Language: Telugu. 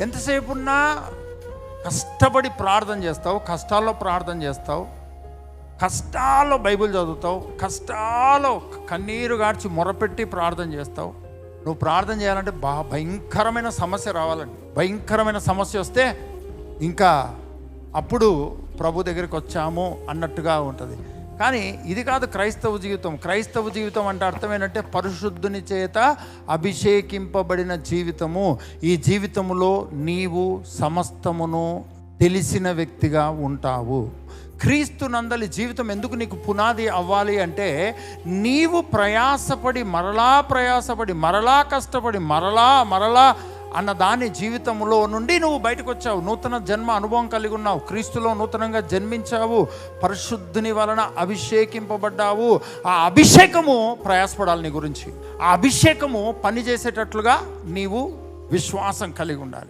ఎంతసేపు ఉన్నా కష్టపడి ప్రార్థన చేస్తావు కష్టాల్లో ప్రార్థన చేస్తావు కష్టాల్లో బైబిల్ చదువుతావు కష్టాల్లో కన్నీరు గార్చి మొరపెట్టి ప్రార్థన చేస్తావు. నువ్వు ప్రార్థన చేయాలంటే బా భయంకరమైన సమస్య రావాలండి. భయంకరమైన సమస్య వస్తే ఇంకా అప్పుడు ప్రభు దగ్గరికి వచ్చాము అన్నట్టుగా ఉంటుంది. కానీ ఇది కాదు క్రైస్తవ జీవితం. క్రైస్తవ జీవితం అంటే అర్థం ఏంటంటే పరిశుద్ధుని చేత అభిషేకింపబడిన జీవితము. ఈ జీవితములో నీవు సమస్తమును తెలిసిన వ్యక్తిగా ఉంటావు. క్రీస్తు నందలి జీవితం ఎందుకు నీకు పునాది అవ్వాలి అంటే నీవు ప్రయాసపడి మరలా ప్రయాసపడి మరలా కష్టపడి మరలా మరలా అన్న దాని జీవితంలో నుండి నువ్వు బయటకు వచ్చావు. నూతన జన్మ అనుభవం కలిగి ఉన్నావు. క్రీస్తులో నూతనంగా జన్మించావు. పరిశుద్ధుని వలన అభిషేకింపబడ్డావు. ఆ అభిషేకము ప్రయాసపడాలి నీ గురించి. ఆ అభిషేకము పనిచేసేటట్లుగా నీవు విశ్వాసం కలిగి ఉండాలి.